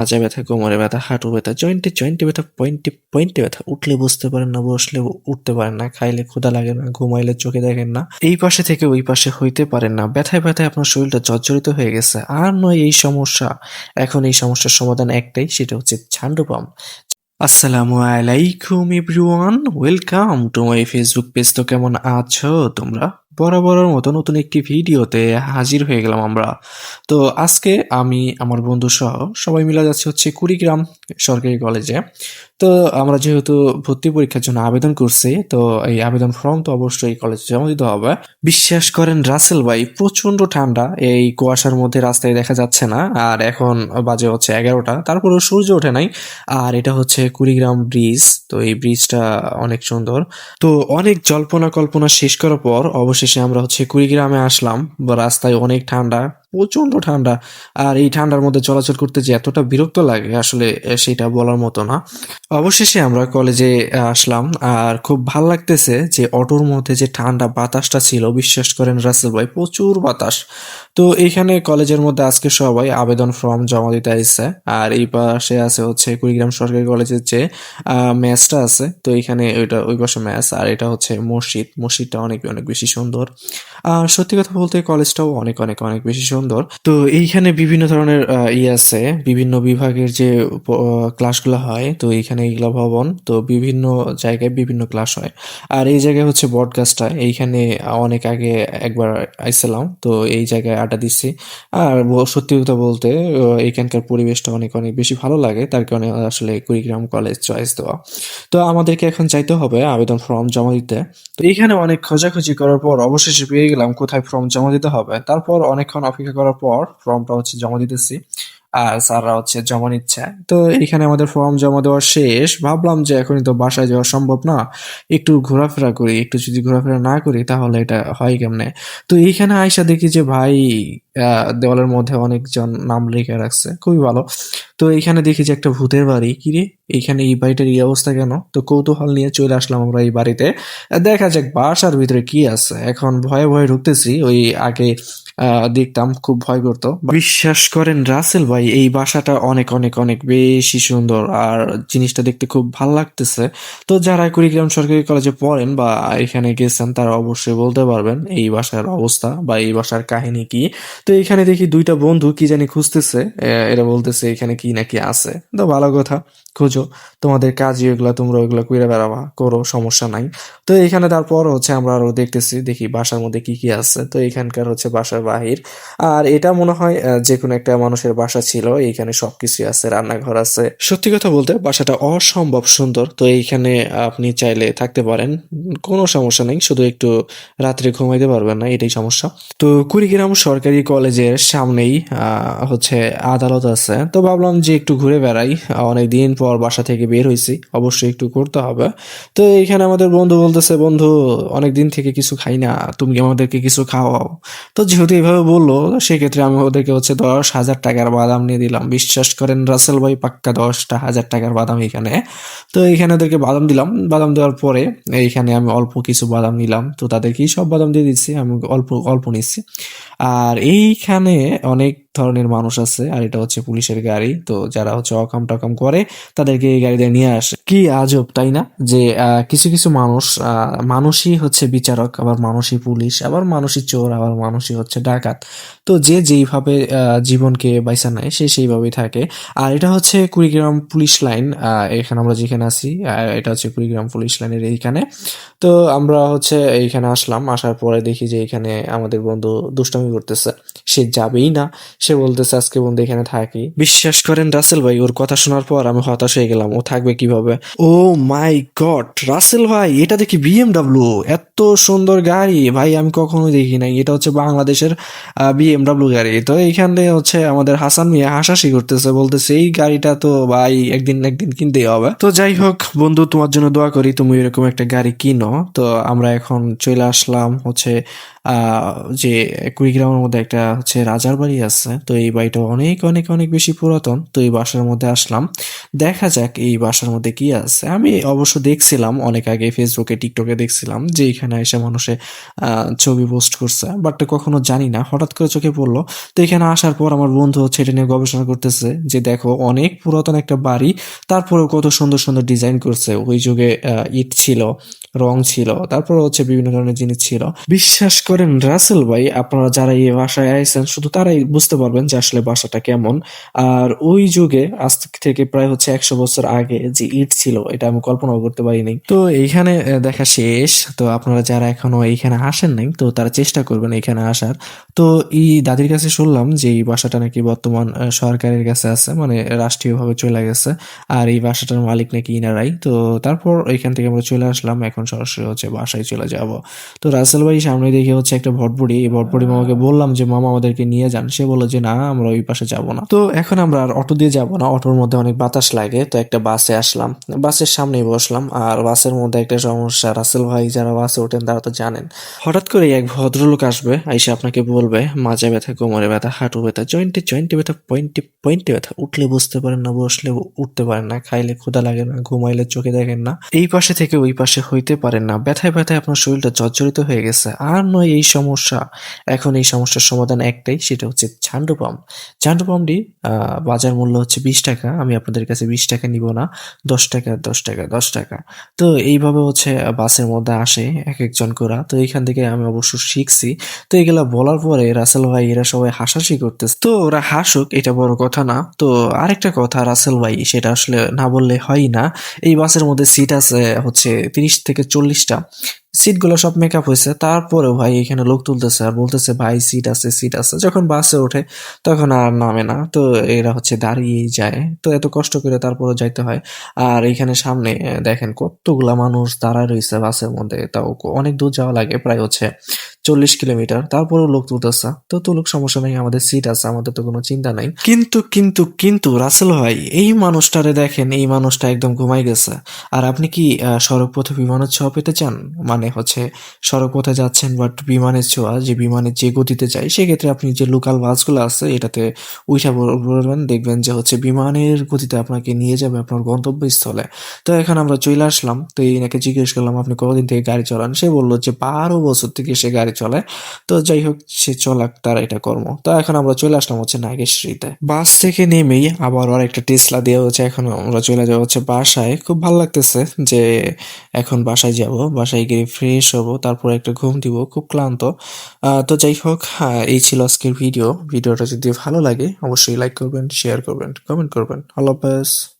মাজা ব্যথা, কোমরে ব্যথা, হাঁটু ব্যথা জয়েন্টে জয়েন্টে ব্যথা পয়েন্টে পয়েন্টে ব্যথা। উঠলে বুঝতে পারেন না, বসলে উঠতে পারেন না, খাইলে ক্ষুধা লাগে না, ঘুমাইলে চোখে দেখেন না। এই পাশে থেকে ওই পাশে হইতে পারেন না। ব্যথায় ব্যথায় আপনার শরীরটা জর্জরিত হয়ে গেছে। আর নয়, এই সমস্যা, এখন এই সমস্যার সমাধান একটাই, সেটা হচ্ছে ছান্ডু পাম্প আসসালামু আলাইকুম everyone welcome to my Facebook page তো কেমন আছো তোমরা? বরাবরের মতো নতুন একটি ভিডিওতে হাজির হয়ে গেলাম আমরা। তো আজকে আমি, আমার বন্ধু সহ সবাই মিলে যাচ্ছি হচ্ছে কুড়িগ্রাম সরকারি কলেজে। তো আমরা যেহেতু ভর্তি পরীক্ষার জন্য আবেদন করছি, তো এই আবেদন ফর্ম তো অবশ্যই কলেজে জমা দিতে হবে। বিশ্বাস করেন রাসেল ভাই প্রচণ্ড ঠান্ডা। এই কুয়াশার মধ্যে রাস্তায় দেখা যাচ্ছে না, আর এখন বাজে হচ্ছে এগারোটা। তারপরেও সূর্য ওঠে নাই, আর এটা হচ্ছে কুড়িগ্রাম ব্রিজ, তো এই ব্রিজটা অনেক সুন্দর। তো অনেক জল্পনা কল্পনা শেষ করার পর অবশেষে আমরা হচ্ছে কুড়িগ্রামে আসলাম, রাস্তায় অনেক ঠান্ডা। প্রচণ্ড ঠান্ডা। আর এই ঠান্ডার মধ্যে চলাচল করতে যে এতটা বিরক্ত লাগে আসলে সেটা বলার মতো না। অবশেষে আমরা কলেজে আসলাম। আর খুব ভালো লাগতেছে যে অটোর মধ্যে যে ঠান্ডা বাতাসটা ছিল, বিশ্বাস করেন রাসেল ভাই, প্রচুর বাতাস। তো এইখানে কলেজের মধ্যে আজকে সবাই আবেদন ফর্ম জমা দিতে আসছে। আর এই পাশে আছে হচ্ছে কুড়িগ্রাম সরকারি কলেজের যে ম্যাচটা আছে, তো এখানে ওইটা, ওই পাশে ম্যাচ। আর এটা হচ্ছে মসজিদ। মসজিদটা অনেক অনেক বেশি সুন্দর। আর সত্যি কথা বলতে কলেজটাও অনেক অনেক অনেক বেশি সুন্দর তো এইখানে বিভিন্ন ধরনের ইয়ে আছে। বিভিন্ন বিভাগের যে ক্লাসগুলো হয়, তো এইখানে এইগুলা ভবন, তো বিভিন্ন জায়গায় বিভিন্ন ক্লাস হয়। আর এই জায়গায় হচ্ছে বটগাছটা এইখানে অনেক আগে একবার আইছিলাম, তো এই জায়গায় আড্ডা দিচ্ছি। আর সত্যি কথা বলতে এইখানকার পরিবেশটা অনেক অনেক বেশি ভালো লাগে, তার কারণে আসলে কুড়িগ্রাম কলেজ চয়েস দেওয়া। তো আমাদেরকে এখন চাইতে হবে, আবেদন ফর্ম জমা দিতে। তো এইখানে অনেক খোঁজাখুঁজি করার পর অবশেষে পেয়ে গেলাম কোথায় ফর্ম জমা দিতে হবে। তারপর অনেকক্ষণ অপেক্ষা করার পর ফর্মটা হচ্ছে জমা দিতেছি, আর স্যাররা হচ্ছে জমা নিচ্ছে। তো এখানে আমাদের ফর্ম জমা দেওয়া শেষ। ভাবলাম যে এখনই তো বাসায় যাওয়া সম্ভব না, একটু ঘোরাফেরা করি, একটু যদি ঘোরাফেরা না করি তাহলে এটা হয় কেমনে? তো এইখানে আইসা দেখি যে ভাই দেওয়ালের মধ্যে অনেকজন নাম লিখে রাখছে, খুবই ভালো। তো এইখানে দেখি যে একটা ভূতের বাড়ি। কিরে এইখানে এই বাড়িটার এই অবস্থা কেন? তো কৌতূহল নিয়ে চলে আসলাম আমরা এই বাড়িতে। দেখা যাক বাসার ভিতরে কি আছে। এখন ভয়ে ভয়ে ঢুকতেছি, ওই আগে দেখতাম, খুব ভয় করতো। বিশ্বাস করেন, রাসেল ভাই, এই বাসাটা অনেক অনেক অনেক বেশি সুন্দর। আর জিনিসটা দেখতে খুব ভালো লাগতেছে। তো যারা কুড়িগ্রাম সরকারি কলেজে পড়েন বা এখানে গেছেন, তারা অবশ্যই বলতে পারবেন, এই বাসার অবস্থা বা এই বাসার কাহিনী কি। তো এখানে দেখি দুইটা বন্ধু কি জানি খুঁজতেছে এরা বলতেছে, এখানে কি নাকি আছে? তো ভালো কথা, খুঁজো। তোমাদের কাজই ওগুলা তোমরা ওইগুলো করে বেড়াবা, করো, সমস্যা নাই। তো এখানে তারপর হচ্ছে আমরা আরও দেখতেছি, দেখি বাসার মধ্যে কি কি আছে। তো এখানকার হচ্ছে বাসার বাহির। আর এটা মনে হয় যে কোনো একটা মানুষের বাসা ছিল, এইখানে সবকিছু আছে, রান্নাঘর আছে। সত্যি কথা বলতে, বাসাটা অসম্ভব সুন্দর। তো এইখানে আপনি চাইলে থাকতে পারেন, কোনো সমস্যা নেই, শুধু একটু রাত্রে ঘুমাইতে পারবেন না, এটাই সমস্যা। তো কুড়িগ্রাম সরকারি কলেজের সামনেই হচ্ছে আদালত আছে। তো ভাবলাম যে একটু ঘুরে বেড়াই অনেক দিন পর বাসা থেকে বের হয়েছি, অবশ্যই একটু করতে হবে। তো এইখানে আমাদের বন্ধু বলতেছে, বন্ধু অনেক দিন থেকে কিছু খাই না, তুমি আমাদেরকে কিছু খাওয়াও? তো যেহেতু এইভাবে বলল, সেক্ষেত্রে আমি ওদেরকে হচ্ছে দশ হাজার টাকার বাদাম নিয়ে দিলাম। বিশ্বাস করেন রাসেল ভাই, পাক্কা দশটা হাজার টাকার বাদাম এখানে। তো এইখানে ওদেরকে বাদাম দিলাম। বাদাম দেওয়ার পরে এইখানে আমি অল্প কিছু বাদাম নিলাম। তো তাদেরকেই সব বাদাম দিয়ে দিচ্ছি, আমি অল্প অল্প নিচ্ছি। আর এইখানে অনেক ধরনের মানুষ আছে, আর এটা হচ্ছে পুলিশের গাড়ি। তো যারা হচ্ছে অকাম টকাম করে, তাদেরকে এই গাড়িতে নিয়ে আসে। কি আজব, তাই না? যে কিছু কিছু মানুষ মানুষই হচ্ছে বিচারক, আবার মানুষই পুলিশ, আবার মানুষই চোর, আবার মানুষই হচ্ছে ডাকাত। তো যে যেইভাবে জীবনকে বাইসা নেয়, সে সেইভাবেই থাকে। আর এটা হচ্ছে কুড়িগ্রাম পুলিশ লাইন এখানে আমরা যেখানে আছি এটা হচ্ছে কুড়িগ্রাম পুলিশ লাইনের এইখানে। তো আমরা হচ্ছে এইখানে আসলাম, আসার পরে দেখি যে এখানে আমাদের বন্ধু দুষ্টামি করতেছে। সে যাবেই না সে বলতেছে, আজকে বন্ধু এখানে থাকি। বিশ্বাস করেন, রাসেল ভাই, ওর কথা শোনার পর আমি হতাশ হয়ে গেলাম। ও থাকবে কীভাবে? ও মাই গড, রাসেল ভাই, এটা দেখি বিএমডাব্লিউ, এত সুন্দর গাড়ি। ভাই, আমি কখনো দেখি নাই। এটা হচ্ছে বাংলাদেশের বিএমডাব্লিউ গাড়ি। তো এইখানে হচ্ছে আমাদের হাসান মিয়া হাসাহাসি করতেছে, বলতেছে, এই গাড়িটা তো ভাই একদিন একদিন কিনতেই হবে। তো যাই হোক, বন্ধু, তোমার জন্য দোয়া করি, তুমি এরকম একটা গাড়ি কিনো। তো আমরা এখন চলে আসলাম হচ্ছে যে কুড়িগ্রামের মধ্যে একটা হচ্ছে রাজার বাড়ি আছে, তো এই বাড়িটা অনেক অনেক অনেক বেশি পুরাতন, তো এই বাসার মধ্যে আসলাম। দেখা যাক এই বাসার মধ্যে কি আছে। আমি অবশ্য দেখছিলাম, অনেক আগে ফেসবুকে টিকটকে দেখছিলাম যে এখানে এসে মানুষে ছবি পোস্ট করছে বাট কখনো জানি না, হঠাৎ করে চোখে পড়ল। তো এখানে আসার পর আমার বন্ধু হচ্ছে এটা নিয়ে গবেষণা করতেছে যে দেখো, অনেক পুরাতন একটা বাড়ি, তারপরেও কত সুন্দর সুন্দর ডিজাইন করছে। ওই যুগে ইট ছিল, রং ছিল তারপর হচ্ছে বিভিন্ন ধরনের জিনিস ছিল। বিশ্বাস করেন রাসেল ভাই, আপনারা যারা এই বাসায় আইছেন, শুধু তারাই বুঝতে পারবেন যে আসলে বাসাটা কেমন। আর ওই যুগে, আজ থেকে প্রায় হচ্ছে একশো বছর আগে যে ইট ছিল, এটা আমি কল্পনাও করতে পারিনি। তো এইখানে দেখা শেষ। তো আপনারা যারা এখনও এইখানে আসেন নাই, তো তারা চেষ্টা করবেন এখানে আসার। তো এই দাদির কাছে শুনলাম যে এই বাসাটা নাকি বর্তমান সরকারের কাছে আছে মানে রাষ্ট্রীয়ভাবে চলে গেছে। আর এই বাসাটার মালিক নাকি ইনারাই। তো তারপর এখান থেকে আমরা চলে আসলাম। এখন সরাসরি হচ্ছে বাসায় চলে যাব। তো রাসেল ভাই, সামনে দেখে হচ্ছে একটা ভটভড়ি এই ভটভড়ি মামাকে বললাম যে মামা আমাদেরকে নিয়ে যান। সে বলল যে না আমরা ওই পাশে যাব না। তো এখন আমরা আর অটো দিয়ে যাব না। অটোর মধ্যে অনেক বাতাস লাগে তো একটা বাসে আসলাম। বাসের সামনেই বসলাম আর বাসের মধ্যে একটা সমস্যা। রাসেল ভাই যারা বাসে ওঠেন তারা তো জানেন। হঠাৎ করে এক ভদ্রলোক আসবে আইসে আপনাকে বলবে মাজা ব্যথা কোমরে ব্যথা হাঁটু ব্যথা জয়েন্টে জয়েন্টে ব্যথা পয়েন্টে পয়েন্টে ব্যথা। উঠলে বসতে পারেন না বসলে উঠতে পারেন না। খাইলে ক্ষুধা লাগে না ঘুমাইলে চোখে দেখেন না। এই পাশে থেকে ওই পাশে হইতে পারেন না। ব্যথায় ব্যথায় আপনার শরীরটা জর্জরিত হয়ে গেছে। আর নয় এই সমস্যা? এখন এই সমস্যার সমাধান একটাই, সেটা হচ্ছে ঝান্ডু পাম্প ঝান্ডু পাম্পটি বাজার মূল্য হচ্ছে বিশ টাকা, আমি আপনাদের কাছে বিশ টাকা নিব না, দশ টাকা দশ টাকা দশ টাকা। তো এইভাবে হচ্ছে বাসের মধ্যে আসে এক একজন করে। তো এইখান থেকে আমি অবশ্য শিখছি। তো এগুলা বলার পরে রাসেল ভাই, এরা সবাই হাসাহাসি করতেছে। তো ওরা হাসুক, এটা বড় কথা না। তো আরেকটা কথা, রাসেল ভাই, সেটা আসলে না বললে হয় না। এই বাসের মধ্যে সিট আছে হচ্ছে তিরিশ থেকে চল্লিশটা। সিটগুলো সব মেকআপ হয়েছে তারপরেও ভাই এখানে লোক তুলতেছে আর বলতেছে, ভাই সিট আছে সিট আছে। যখন বাসে ওঠে, তখন আর নামে না। তো এরা হচ্ছে দাঁড়িয়েই যায়। তো এত কষ্ট করে তারপরে যাইতে হয়। আর এখানে সামনে, দেখেন কতগুলা মানুষ দাঁড়ায় রয়েছে বাসের মধ্যে। তাও অনেক দূর যাওয়া লাগে। প্রায় হচ্ছে চল্লিশ কিলোমিটার, তারপরেও লোক তুলতেছে। তো তুলুক, সমস্যা নেই, আমাদের সিট আছে, আমাদের তো কোনো চিন্তা নাই। কিন্তু কিন্তু কিন্তু, রাসেল ভাই, এই মানুষটারে দেখেন, এই মানুষটা একদম ঘুমাই গেছে। আর আপনি কি সড়ক পথে বিমানের ছোঁয়া পেতে চান? মানে হচ্ছে সড়ক পথে যাচ্ছেন বাট বিমানের ছোঁয়া, যে বিমানের যে গতিতে যায়, সেক্ষেত্রে আপনি যে লোকাল বাসগুলো আছে, এটাতে উঠা বলবেন দেখবেন যে হচ্ছে বিমানের গতিতে আপনাকে নিয়ে যাবে আপনার গন্তব্যস্থলে। তো এখন আমরা চলে আসলাম, তো এনাকে জিজ্ঞেস করলাম, আপনি কতদিন থেকে গাড়ি চালান? সে বলল যে বারো বছর থেকে সে গাড়ি চলায় তো যাই হোক সে চলাক, তার এটা কর্ম। তো এখন আমরা চলে আসলাম হচ্ছে নাগেশ্বরীতে। বাস থেকে নেমেই আবার আর একটা টেসলা দেওয়া হচ্ছে এখন আমরা চলে যাওয়া হচ্ছে বাসায়। খুব ভালো লাগতেছে যে এখন বাসায় যাব, বাসায় গিয়ে ফ্রেশ হব, তারপর একটা ঘুম দিব, খুব ক্লান্ত। তো যাই হোক এই ছিল আজকের ভিডিও ভিডিওটা যদি ভালো লাগে, অবশ্যই লাইক করবেন শেয়ার করবেন কমেন্ট করবেন। আল্লাহ হাফেজ।